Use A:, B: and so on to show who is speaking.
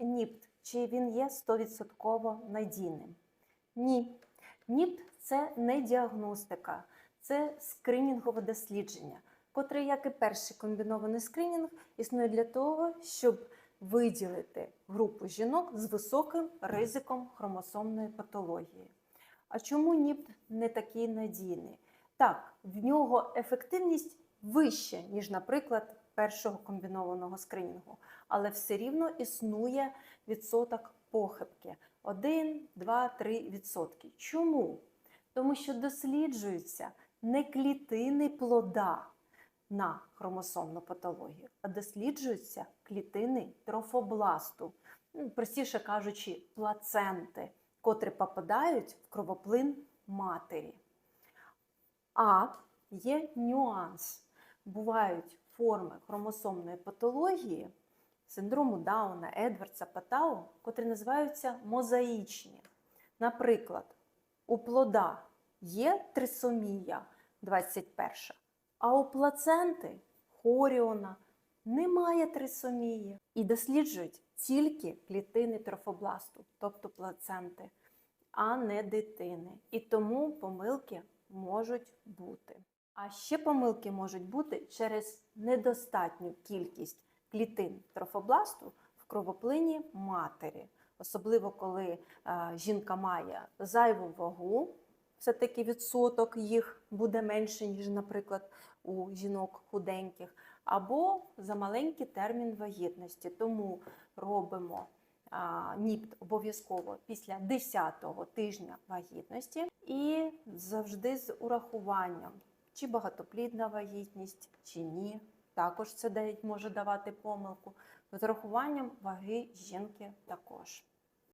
A: НІПТ, чи він є 100% надійним? Ні. НІПТ це не діагностика, це скринінгове дослідження, котре, як і перший комбінований скринінг, існує для того, щоб виділити групу жінок з високим ризиком хромосомної патології. А чому НІПТ не такий надійний? Так, в нього ефективність вища, ніж, наприклад, першого комбінованого скринінгу, але все рівно існує відсоток похибки 1, 2, 3 відсотки. Чому? Тому що досліджуються не клітини плода на хромосомну патологію, а досліджуються клітини трофобласту, ну, простіше кажучи, плаценти, котрі попадають в кровоплин матері. А є нюанс. Бувають форми хромосомної патології, синдрому Дауна, Едвардса, Патау, котрі називаються мозаїчні. Наприклад, у плода є трисомія 21, а у плаценти хоріона немає трисомії. І досліджують тільки клітини трофобласту, тобто плаценти, а не дитини. І тому помилки можуть бути. А ще помилки можуть бути через недостатню кількість клітин трофобласту в кровоплині матері, особливо коли е, жінка має зайву вагу, все-таки відсоток їх буде менше, ніж, наприклад, у жінок худеньких, або за маленький термін вагітності. Тому робимо НІПТ обов'язково після 10-го тижня вагітності і завжди з урахуванням, чи багатоплідна вагітність, чи ні. Також це може давати помилку. З рахуванням ваги жінки також.